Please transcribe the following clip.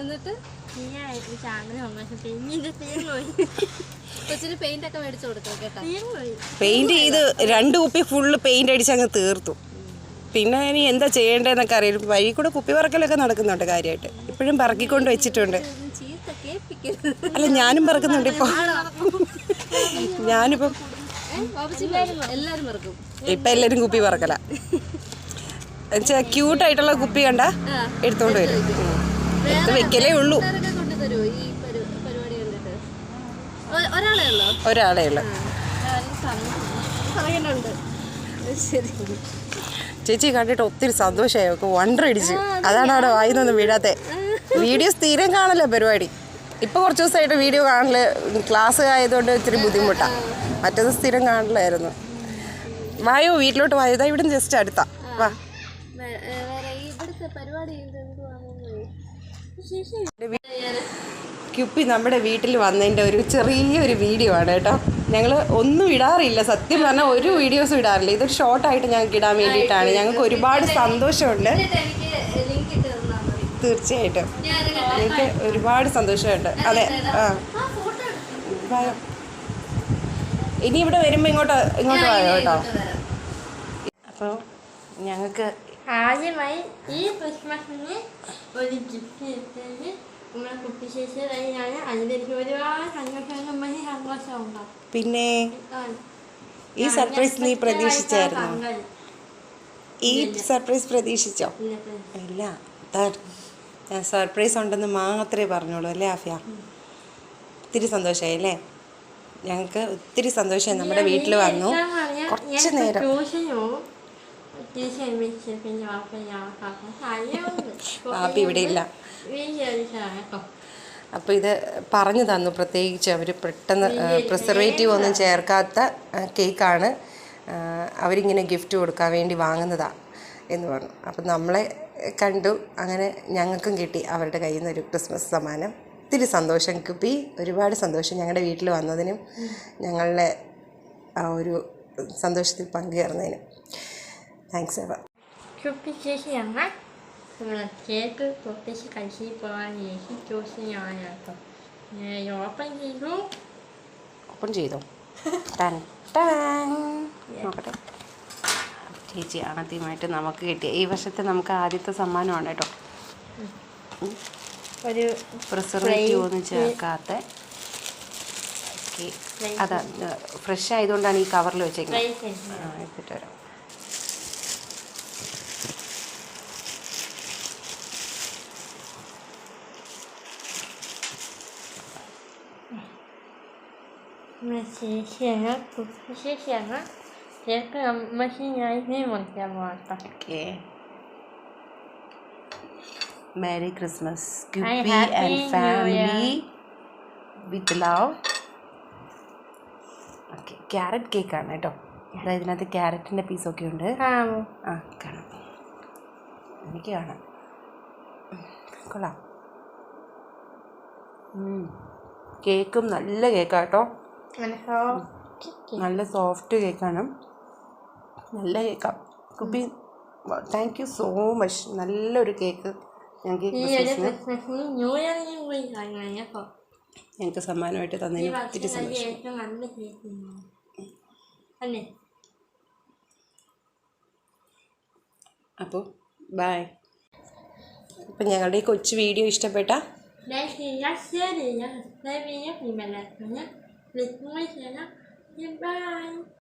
എന്നിട്ട്? കൊച്ചിന് പെയിന്റ് ഒക്കെ മേടിച്ചു കൊടുക്കണം കേട്ടോ. പെയിന്റ് ചെയ്ത് രണ്ട് കുപ്പി ഫുള്ള് പെയിന്റ് അടിച്ച് അങ്ങ് തീർത്തു. പിന്നെ ഇനി എന്താ ചെയ്യേണ്ടതെന്നൊക്കെ അറിയില്ല. വഴി കൂടെ കുപ്പി പറക്കലൊക്കെ നടക്കുന്നുണ്ട് കാര്യമായിട്ട്. ഇപ്പോഴും പറക്കിക്കൊണ്ട് വെച്ചിട്ടുണ്ട്. അല്ല ഞാനും പറക്കുന്നുണ്ട് ഇപ്പോൾ ഞാനിപ്പം ഇപ്പം എല്ലാവരും കുപ്പി പറക്കല. എന്നുവെച്ചാൽ ക്യൂട്ടായിട്ടുള്ള കുപ്പി കണ്ട എടുത്തോണ്ട് വരും. വെക്കലേ ഉള്ളൂ. ഒരാളേ ഉള്ളോ? ചേച്ചി കണ്ടിട്ട് ഒത്തിരി സന്തോഷമായി. ഒക്കെ വണ്ടർ അടിച്ചു. അതാണ് അവിടെ വായിന്നൊന്നും വീഴാത്തെ വീഡിയോ സ്ഥിരം കാണല്ലോ പരിപാടി. ഇപ്പൊ കുറച്ച് ദിവസമായിട്ട് വീഡിയോ കാണൽ ക്ലാസ് ആയതുകൊണ്ട് ഇത്തിരി ബുദ്ധിമുട്ടാ. മറ്റത് സ്ഥിരം കാണലായിരുന്നു. വായോ വീട്ടിലോട്ട് വായോ. ഇതാ ഇവിടെ ജസ്റ്റ് അടുത്താ. വാ. പരിപാടി ക്യുപ്പി നമ്മുടെ വീട്ടിൽ വന്നതിന്റെ ഒരു ചെറിയൊരു വീഡിയോ ആണ് കേട്ടോ. ഞങ്ങൾ ഒന്നും ഇടാറില്ല. സത്യം പറഞ്ഞാൽ ഒരു വീഡിയോസും ഇടാറില്ല. ഇതൊരു ഷോർട്ടായിട്ട് ഞങ്ങൾക്ക് ഇടാൻ വേണ്ടിയിട്ടാണ്. ഞങ്ങൾക്ക് ഒരുപാട് സന്തോഷമുണ്ട്. തീർച്ചയായിട്ടും. ഞങ്ങൾക്ക് എനിക്ക് ഒരുപാട് സന്തോഷമുണ്ട്. അതെ ആ. ഇനി ഇവിടെ വരുമ്പോൾ ഇങ്ങോട്ട് ഇങ്ങോട്ട് വായോ കേട്ടോ? അപ്പോൾ ഞങ്ങൾക്ക് ആദ്യമായി ഈ ക്രിസ്മസിന് ഒരു ഗിഫ്റ്റ് കിട്ടിയത് നമ്മളെ കുട്ടിശേഷി വഴിയാണ് അതിൽ എനിക്ക് ഒരുപാട് സന്തോഷം നമ്മൾ സന്തോഷം ഉണ്ടാവും പിന്നെ ഈ സർപ്രൈസ് നീ പ്രതീക്ഷിച്ചായിരുന്നു? ഈ സർപ്രൈസ് പ്രതീക്ഷിച്ചോ? ഇല്ല സർപ്രൈസ് ഉണ്ടെന്ന് മാത്രമേ പറഞ്ഞോളൂ അല്ലേ ആഫിയ? ഒത്തിരി സന്തോഷമായി അല്ലേ? ഞങ്ങൾക്ക് ഒത്തിരി സന്തോഷമായി നമ്മുടെ വീട്ടിൽ വന്നു. കുറച്ച് നേരം. വാപ്പി ഇവിടെ ഇല്ല. അപ്പോൾ ഇത് പറഞ്ഞു തന്നു. പ്രത്യേകിച്ച് അവർ പെട്ടെന്ന് പ്രിസർവേറ്റീവ് ഒന്നും ചേർക്കാത്ത കേക്കാണ്. അവരിങ്ങനെ ഗിഫ്റ്റ് കൊടുക്കാൻ വേണ്ടി വാങ്ങുന്നതാണ് എന്ന് പറഞ്ഞു. അപ്പം നമ്മളെ കണ്ടു. അങ്ങനെ ഞങ്ങൾക്കും കിട്ടി. അവരുടെ കയ്യിൽ നിന്ന് ഒരു ക്രിസ്മസ് സമ്മാനം. ഒത്തിരി സന്തോഷം. കുപ്പി ഒരുപാട് സന്തോഷം ഞങ്ങളുടെ വീട്ടിൽ വന്നതിനും ഞങ്ങളുടെ ആ ഒരു സന്തോഷത്തിൽ പങ്കുചേർന്നതിനും. താങ്ക്സ് എവർ നമ്മൾ കേക്ക് പൊട്ടിച്ച് കഴിച്ച് പോകാൻ ചേച്ചി ട്യൂഷനാണ് കേട്ടോ ഓപ്പൺ ചെയ്തു ഓപ്പൺ ചെയ്തോ. നോക്കട്ടെ ചേച്ചി ആദ്യമായിട്ട് നമുക്ക് കിട്ടിയ ഈ വർഷത്തെ നമുക്ക് ആദ്യത്തെ സമ്മാനമാണ് കേട്ടോ. ഒരു പ്രിസർവേറ്റീവ് ഒന്നും ചേർക്കാത്ത അതാ ഫ്രഷ് ആയതുകൊണ്ടാണ് ഈ കവറിൽ വെച്ചേക്കുന്നത്. എടുത്തിട്ട് വരാം. ശേഷിയാണ് കുട്ടിശേഷിയാണ് കേക്ക് മെഷീനായി മുറിക്കാൻ പോകട്ടോ ഓക്കെ കുപ്പി Happy and New family with love okay carrot കേക്കാണ് കേട്ടോ. അതായത് ഇതിനകത്ത് ക്യാരറ്റിന്റെ പീസൊക്കെ ഉണ്ട്. ആ. കാണാം. എനിക്ക് കാണാം. കൊള്ളാം. കേക്കും നല്ല കേക്കാണ് കേട്ടോ. മനസ്സോ നല്ല സോഫ്റ്റ് കേക്കാണ്. നല്ല കേക്കാണ് കുപ്പി താങ്ക് യു സോ മച്ച് നല്ലൊരു കേക്ക് ഞങ്ങൾക്ക് സമ്മാനമായിട്ട് തന്നതിന് ഒത്തിരി സന്തോഷം. അപ്പോൾ ബായ് അപ്പം ഞങ്ങളുടെ ഈ കൊച്ചു വീഡിയോ ഇഷ്ടപ്പെട്ട? ലൈക്ക് ചെയ്യുക ഷെയർ ചെയ്യുക സബ്സ്ക്രൈബ് ചെയ്യുക പിന്നെ lịch ngôi chén. Goodbye.